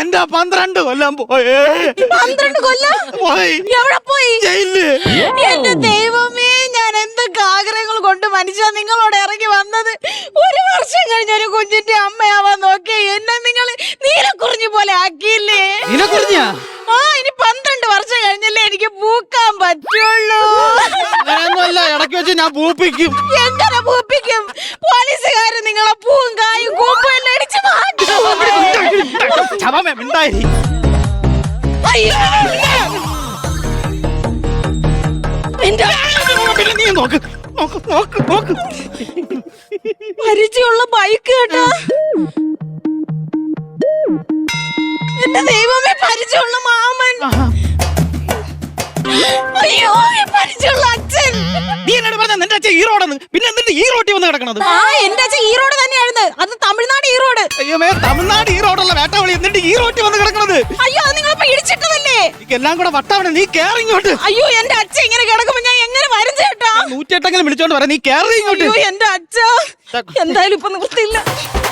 എന്റെ പന്ത്രണ്ട് കൊല്ലം പോയേ. പന്ത്രണ്ട് കൊല്ലം? പോയി. എവിടെ പോയി? ജയിലിൽ. എന്റെ ദൈവമേ ഞാൻ എന്തൊക്കെ ആഗ്രഹങ്ങൾ കൊണ്ട് മനുഷ്യ നിങ്ങളോട് ഇറങ്ങി വന്നത്? ഒരു വർഷം കഴിഞ്ഞ ഒരു കുഞ്ഞിന്റെ അമ്മയാവാൻ നോക്കിയ എന്നെ നിങ്ങൾ നീലക്കുറിഞ്ഞു പോലെ ആക്കിയില്ലേ? ഇതിനെ കുറിഞ്ഞാ ആ ഇനി പന്ത്രണ്ട് വർഷം കഴിഞ്ഞല്ലേ എനിക്ക് പൂക്കാൻ പറ്റുള്ളൂ. ഇടയ്ക്ക് വെച്ച് ഞാൻ പൂപ്പിക്കും. എങ്ങനെ പൂപ്പിക്കും? ശവമേ പിന്നെ നീ നോക്ക് നോക്ക് നോക്ക് നോക്ക് പരിചയമുള്ള ബൈക്ക് കേട്ടോ. എന്റെ ദൈവമേ പരിചയമുള്ള മാമൻ. അയ്യോ ഈ പരിചയമുള്ള അച്ഛൻ. നീ എന്നോട് പറഞ്ഞ നിന്റെ അച്ഛൻ ഈറോടെന്ന് പിന്നെ എന്നിട്ട് ഈ വന്ന് കിടക്കണത്? ആ എന്റെ അച്ഛൻ തമിഴ്നാട് അയ്യോമേ തമിഴ്നാട് ഈ റോഡുള്ള വേട്ടവളി എന്നിട്ട് ഈ റോട്ടി വന്ന് കിടക്കണത്? അയ്യോ അത് നിങ്ങളിപ്പോ ഇടിച്ചിട്ടതല്ലേ എല്ലാം കൂടെ വട്ടവണ നീ കേറി ഇങ്ങോട്ട്. അയ്യോ എന്റെ അച്ഛൻ ഇങ്ങനെ കിടക്കുമ്പോ ഞാൻ എങ്ങനെ വരും ചേട്ടാ നൂറ്റെട്ടെങ്കിലും വിളിച്ചോണ്ട് വരാം നീ കേറി ഇങ്ങോട്ട്. അയ്യോ എന്റെ അച്ഛ. എന്തായാലും ഇപ്പൊ നിവൃത്തിയില്ല.